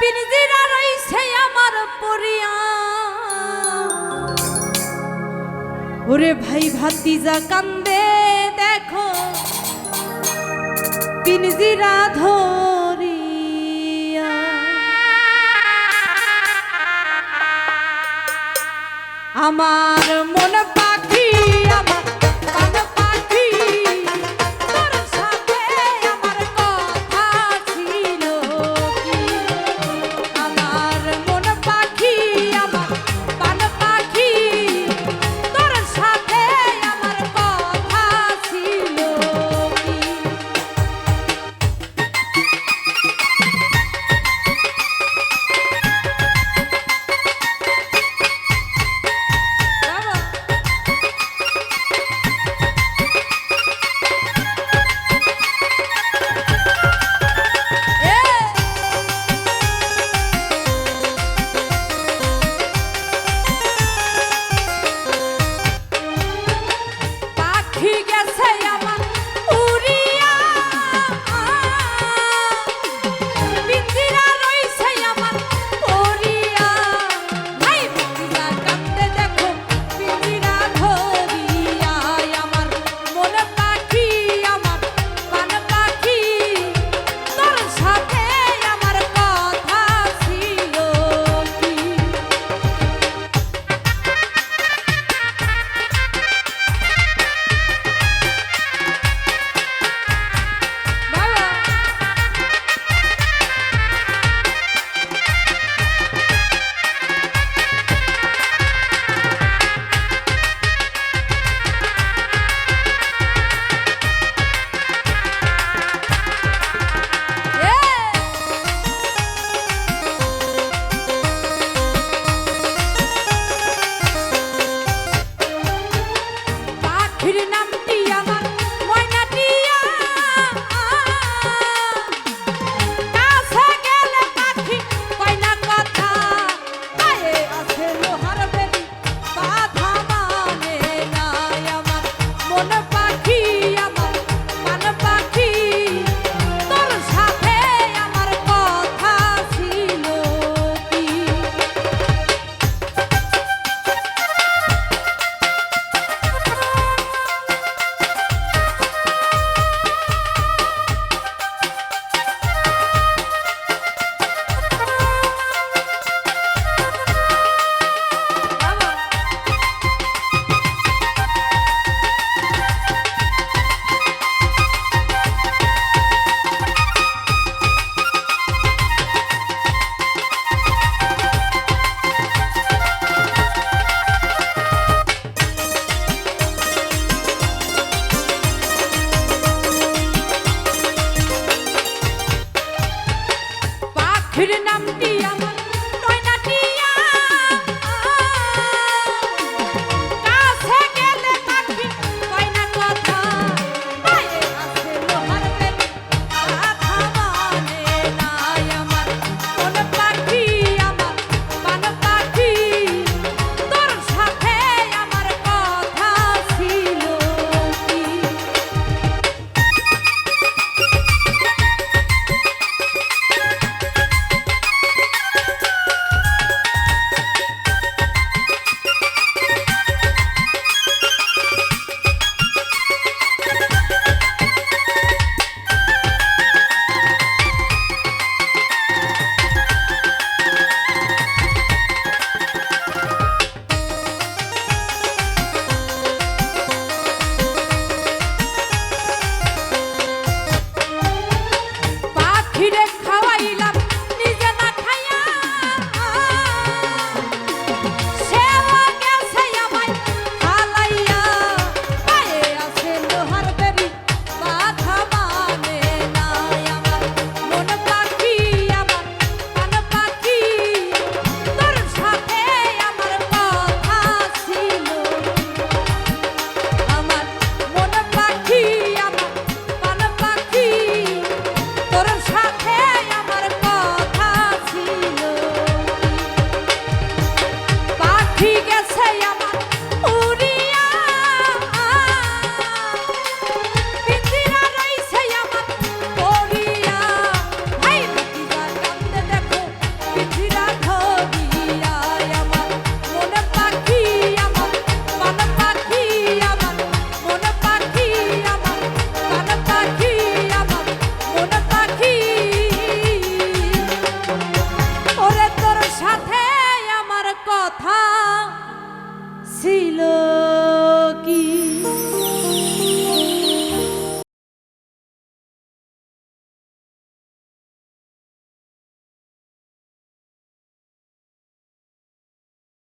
পিনজিরা রইছে আমার পরিয়া। ওরে ভাই ভাতিজা কান্দে দেখো। পিনজিরা ধরি আমার মনে গেছে নামটি